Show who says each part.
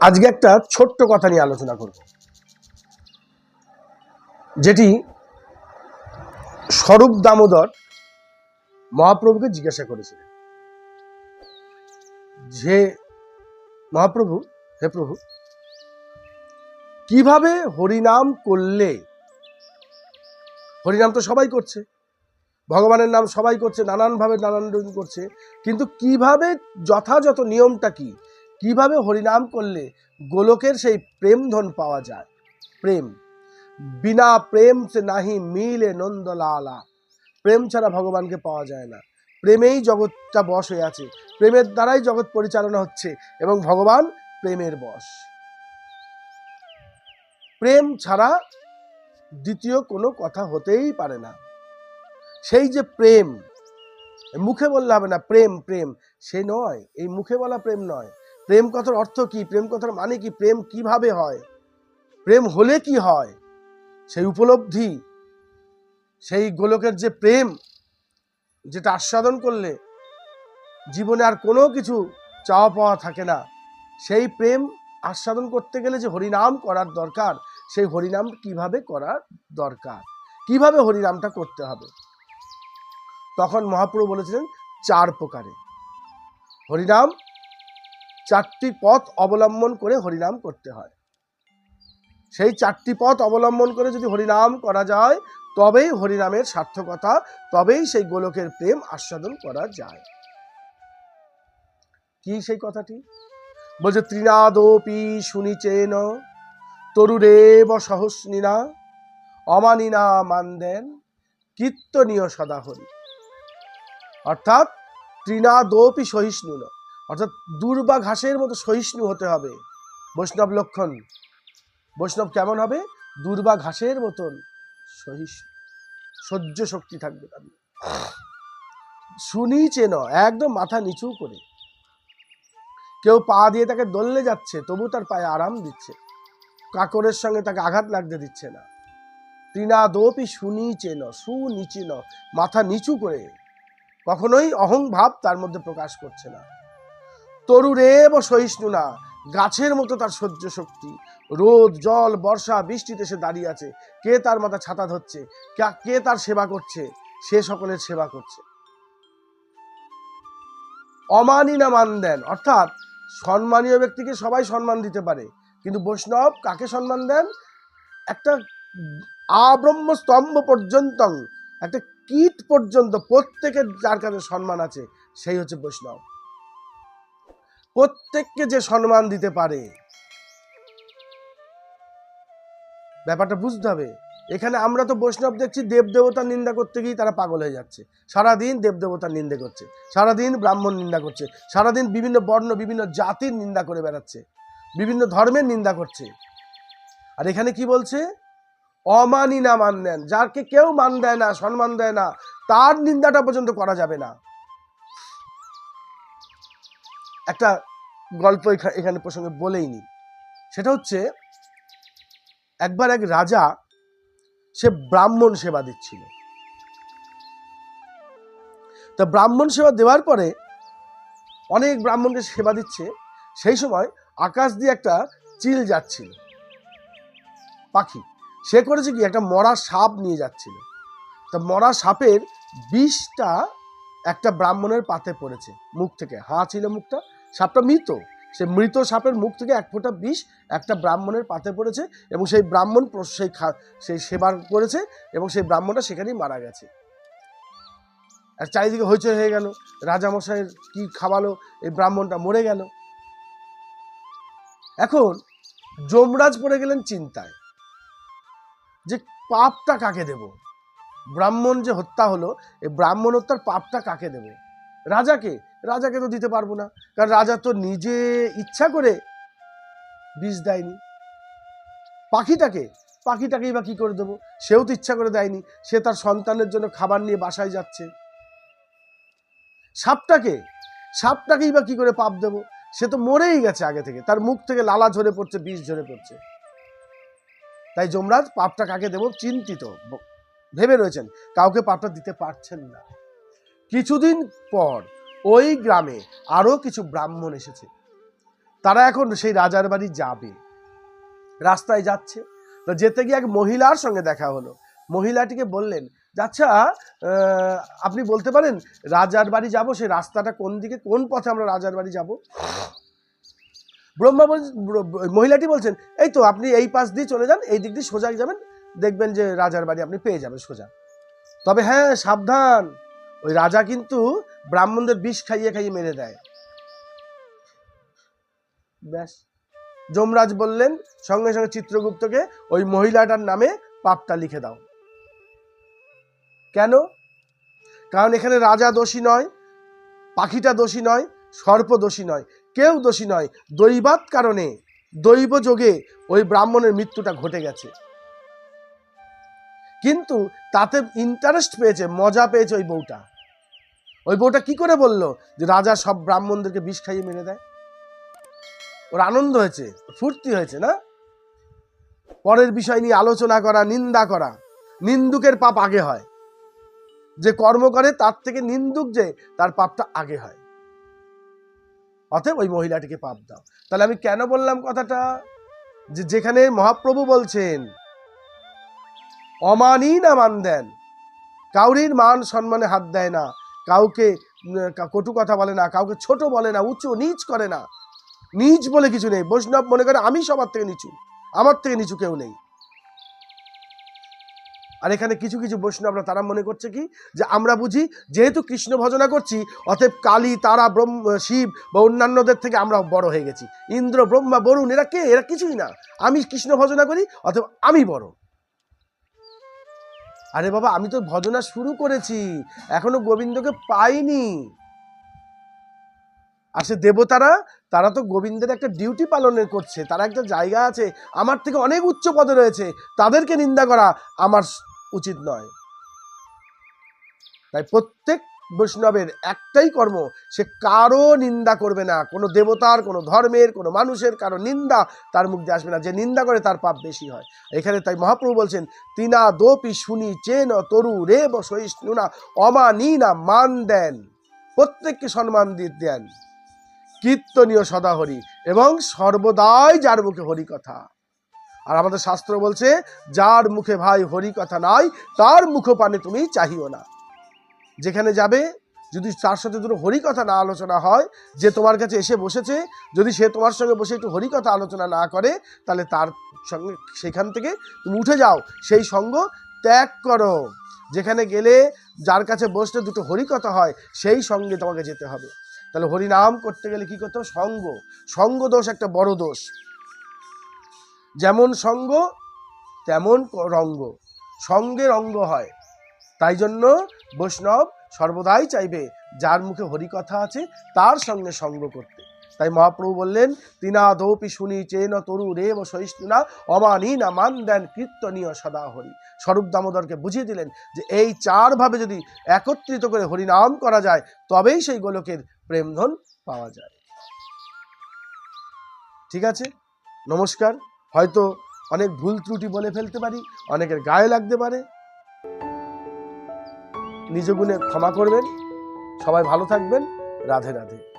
Speaker 1: আজকে একটা ছোট্ট কথা নিয়ে আলোচনা করব। যেটি স্বরূপ দামোদর মহাপ্রভুকে জিজ্ঞাসা করেছিলেন। যে, মহাপ্রভু, হে প্রভু, কীভাবে হরিনাম করলে, হরিনাম তো সবাই করছে, ভগবানের নাম সবাই করছে, নানানভাবে নানান রকম করছে, কিন্তু কীভাবে যথাযথ নিয়মটা কি? কীভাবে হরিনাম করলে গোলকের সেই প্রেম ধন পাওয়া যায়? প্রেম। বিনা প্রেম সে নাহি মিলে নন্দলালা। প্রেম ছাড়া ভগবানকে পাওয়া যায় না। প্রেমেই জগৎটা বশ হয়ে আছে। প্রেমের দ্বারাই জগৎ পরিচালনা হচ্ছে এবং ভগবান প্রেমের বশ। প্রেম ছাড়া দ্বিতীয় কোনো কথা হতেই পারে না। সেই যে প্রেম, মুখে বললে হবে না, প্রেম প্রেম। সে নয়। এই মুখে বলা প্রেম নয়। প্রেম কথার অর্থ কি? প্রেম কথার মানে কি? প্রেম কীভাবে হয়? প্রেম হলে কি হয়? সেই উপলব্ধি, সেই গোলকের যে প্রেম, যেটা আস্বাদন করলে জীবনে আর কোনো কিছু চাওয়া পাওয়া থাকে না। সেই প্রেম আস্বাদন করতে গেলে যে হরিনাম করার দরকার, সেই হরিনাম কীভাবে করার দরকার? কীভাবে হরিনামটা করতে হবে? তখন মহাপ্রভু বলেছিলেন, চার প্রকারে। হরিনাম চারটি পথ অবলম্বন করে হরিনাম করতে হয়। সেই চারটি পথ অবলম্বন করে যদি হরিনাম করা যায়, তবেই হরিনামের সার্থকতা, তবেই সেই গোলকের প্রেম আস্বাদন করা যায়। কি সেই কথাটি? বলছে, ত্রিনাদপি শুনিচেন তরুরেব সহস্নিনা অমানিনা মানদেন, কীর্তনীয় সদা হরি অর্থাৎ তৃণাদোপি সহিষ্ণু না। অর্থাৎ দুর্বা ঘাসের মতো সহিষ্ণু হতে হবে। বৈষ্ণব লক্ষণ। বৈষ্ণব কেমন হবে? দুর্বা ঘাসের মতন সহিষ্ণু। সহ্য শক্তি থাকবে তার শুনি চেন একদম মাথা নিচু করে। কেউ পা দিয়ে তাকে দললে যাচ্ছে, তবু তার পায়ে আরাম দিচ্ছে। কাকরের সঙ্গে তাকে আঘাত লাগতে দিচ্ছে না। তৃণাদোপি শুনি চেন সুনিচিন মাথা নিচু করে। কখনোই অহংভাব তার মধ্যে প্রকাশ করছে না। তরুরেব সহিষ্ণু না, গাছের মতো তার সহ্য শক্তি। রোদ, জল, বর্ষা, বৃষ্টিতে সে দাঁড়িয়ে আছে। কে তার মাথা ছাতা ধরছে? কে তার সেবা করছে? সে সকলের সেবা করছে। অমানিনা মান দেন, অর্থাৎ সম্মানীয় ব্যক্তিকে সবাই সম্মান দিতে পারে। কিন্তু বৈষ্ণব কাকে সম্মান দেন? একটা আব্রহ্ম স্তম্ভ পর্যন্ত, একটা কীট পর্যন্ত প্রত্যেকের যার কাছে সম্মান আছে, সেই হচ্ছে বৈষ্ণব। প্রত্যেককে যে সম্মান দিতে পারে। ব্যাপারটা বুঝতে হবে। এখানে আমরা তো বৈষ্ণব দেখছি দেব দেবতার নিন্দা করতে গিয়ে তারা পাগল হয়ে যাচ্ছে। সারাদিন দেব দেবতার নিন্দা করছে। সারাদিন ব্রাহ্মণ নিন্দা করছে। সারাদিন বিভিন্ন বর্ণ, বিভিন্ন জাতির নিন্দা করে বেড়াচ্ছে। বিভিন্ন ধর্মের নিন্দা করছে। আর এখানে কি বলছে? অমানি না মান দেন যাকে কেউ মান দেয় না, সম্মান দেয় না, তার নিন্দাটা পর্যন্ত করা যাবে না। একটা গল্প এখা- এখানে প্রসঙ্গে বলেই নি। সেটা হচ্ছে, একবার এক রাজা, সে ব্রাহ্মণ সেবা দিচ্ছিল। তা ব্রাহ্মণ সেবা দেওয়ার পরে অনেক ব্রাহ্মণকে সেবা দিচ্ছে, সেই সময় আকাশ দিয়ে একটা চিল যাচ্ছিল। পাখি, সে করেছে কি, একটা মরা সাপ নিয়ে যাচ্ছিল। তা মরা সাপের বিষটা একটা ব্রাহ্মণের পাতে পড়েছে, মুখ থেকে, হাঁ ছিল মুখটা সাপটা মৃত। সে মৃত সাপের মুখ থেকে এক ফোঁটা বিষ একটা ব্রাহ্মণের পাতে পড়েছে এবং সেই ব্রাহ্মণ সেই খা, সেই সেবা করেছে এবং সেই ব্রাহ্মণটা সেখানেই মারা গেছে। আর চারিদিকে হইচই হয়ে গেল। রাজামশাইয়ের কি খাওয়ালো, এই ব্রাহ্মণটা মরে গেল। এখন যমরাজ পড়ে গেলেন চিন্তায়। যে পাপটা কাকে দেব? ব্রাহ্মণ যে হত্যা হলো, এই ব্রাহ্মণ হত্যার পাপটা কাকে দেব? রাজাকে রাজাকে তো দিতে পারব না। কারণ রাজা তো নিজে ইচ্ছা করে বিষ দেয়নি। পাখিটাকে, পাখিটাকেই বা কি করে দেবো? সেও তো ইচ্ছা করে দেয়নি। সে তার সন্তানের জন্য খাবার নিয়ে বাসায় যাচ্ছে। সাপটাকে, সাপটাকেই বা কি করে পাপ দেবো? সে তো মরেই গেছে আগে থেকে। তার মুখ থেকে লালা ঝরে পড়ছে, বিষ ঝরে পড়ছে। তাই যমরাজ পাপটা কাকে দেব? চিন্তিত। ভেবে রয়েছেন। কাউকে পাপটা দিতে পারছেন না। কিছুদিন পর ওই গ্রামে আরও কিছু ব্রাহ্মণ এসেছে। তারা এখন সেই রাজার বাড়ি যাবে। রাস্তায় যাচ্ছে। তো যেতে গিয়ে এক মহিলার সঙ্গে দেখা হলো। মহিলাটিকে বললেন আচ্ছা আপনি বলতে পারেন রাজার বাড়ি যাব? সেই রাস্তাটা কোন দিকে, কোন পথে আমরা রাজার বাড়ি যাব? ব্রহ্মা মহিলাটি বলছেন, এই তো, আপনি এই পাশ দিয়ে চলে যান, এই দিক দিয়ে সোজা যাবেন, দেখবেন যে রাজার বাড়ি আপনি পেয়ে যাবেন সোজা। তবে হ্যাঁ সাবধান। ওই রাজা কিন্তু ব্রাহ্মণদের বিষ খাইয়ে খাইয়ে মেরে দেয়। ব্যাস। যমরাজ বললেন, সঙ্গে সঙ্গে চিত্রগুপ্তকে ওই মহিলাটার নামে পাপটা লিখে দাও। কেন? কারণ এখানে রাজা দোষী নয়, পাখিটা দোষী নয়, সর্প দোষী নয়, কেউ দোষী নয়। দৈবাত কারণে, দৈব যোগে ওই ব্রাহ্মণের মৃত্যুটা ঘটে গেছে। কিন্তু তাতে ইন্টারেস্ট পেয়েছে, মজা পেয়েছে ওই বউটা। ওই বউটা কি করে বলল যে রাজা সব ব্রাহ্মণদেরকে বিষ খাইয়ে মেরে দেয়? ওর আনন্দ হয়েছে, ফুর্তি হয়েছে, না? পরের বিষয় নিয়ে আলোচনা করা, নিন্দা করা, নিন্দুকের পাপ আগে হয়। যে কর্ম করে তার থেকে নিন্দুক যে, তার পাপটা আগে হয়। অতএব ওই মহিলাটিকে পাপ দাও। তাহলে আমি কেন বললাম কথাটা? যে যেখানে মহাপ্রভু বলছেন অমানই না মান দেন কাউরির মান সম্মানে হাত দেয় না কাউকে কটু কথা বলে না, কাউকে ছোট বলে না, উঁচু, নিচ করে না। নিচ বলে কিছু নেই। বৈষ্ণব মনে করে আমি সবার থেকে নিচু। আমার থেকে নিচু কেউ নেই। আর এখানে কিছু কিছু বৈষ্ণবরা, তারা মনে করছে কি? যে আমরা বুঝি, যেহেতু কৃষ্ণ ভজনা করছি, অতএব কালী, তারা, ব্রহ্ম, শিব বা অন্যান্যদের থেকে আমরা বড় হয়ে গেছি। ইন্দ্র, ব্রহ্মা, বরুণ, এরা কে? এরা কিছুই না। আমি কৃষ্ণ ভজনা করি, অতএব আমি বড়। আরে বাবা, আমি তো ভজনা শুরু করেছি, এখনও গোবিন্দকে পাইনি। আর সে দেবতারা, তারা তো গোবিন্দের একটা ডিউটি পালনের করছে, তারা একটা জায়গা আছে, আমার থেকে অনেক উচ্চ পদে রয়েছে, তাদেরকে নিন্দা করা আমার উচিত নয়। তাই প্রত্যেক বৈষ্ণবের একটাই কর্ম, সে কারও নিন্দা করবে না। কোনো দেবতার, কোনো ধর্মের, কোনো মানুষের কারও নিন্দা তার মুখ দিয়ে আসবে না। যে নিন্দা করে তার পাপ বেশি হয়। এখানে তাই মহাপ্রভু বলছেন, তিনা দোপি শুনি চেন তরু রে সহিষ্ণুনা অমানিনা মান দেন। প্রত্যেককে সম্মান দিয়ে দেন। কীর্তনীয় সদাহরি এবং সর্বদাই যার মুখে হরি কথা আর আমাদের শাস্ত্র বলছে, যার মুখে ভাই হরি কথা নাই, তার মুখপানে তুমি চাহিও না। যেখানে যাবে, যদি তার সাথে দুটো হরি কথা না আলোচনা হয়, যে তোমার কাছে এসে বসেছে, যদি সে তোমার সঙ্গে বসে একটু হরি কথা আলোচনা না করে, তাহলে তার সঙ্গে সেখান থেকে তুমি উঠে যাও, সেই সঙ্গ ত্যাগ করো। যেখানে গেলে যার কাছে বসলে দুটো হরি কথা হয়, সেই সঙ্গে তোমাকে যেতে হবে। তাহলে হরিনাম করতে গেলে কি করতে হবে? সঙ্গ। সঙ্গ দোষ একটা বড় দোষ। যেমন সঙ্গ, তেমন রঙ্গ। সঙ্গে রঙ্গ হয়। তাই জন্য বৈষ্ণব সর্বদাই চাইবে যার মুখে হরিকথা আছে তার সঙ্গে সঙ্গ করতে। তাই মহাপ্রভু বললেন, তিনা দৌপি শুনি চেন তরু রেব সহিষ্ণুনা, অমানি না মান দেন কীর্তনীয় সদা হরি স্বরূপ দামোদরকে বুঝিয়ে দিলেন যে এই চারভাবে যদি একত্রিত করে হরিনাম করা যায়, তবেই সেই গোলকের প্রেমধন পাওয়া যায়। ঠিক আছে? নমস্কার। হয়তো অনেক ভুল ত্রুটি বলে ফেলতে পারি, অনেকের গায়ে লাগতে পারে নিজ গুণে ক্ষমা করবেন। সবাই ভালো থাকবেন। রাধে রাধে।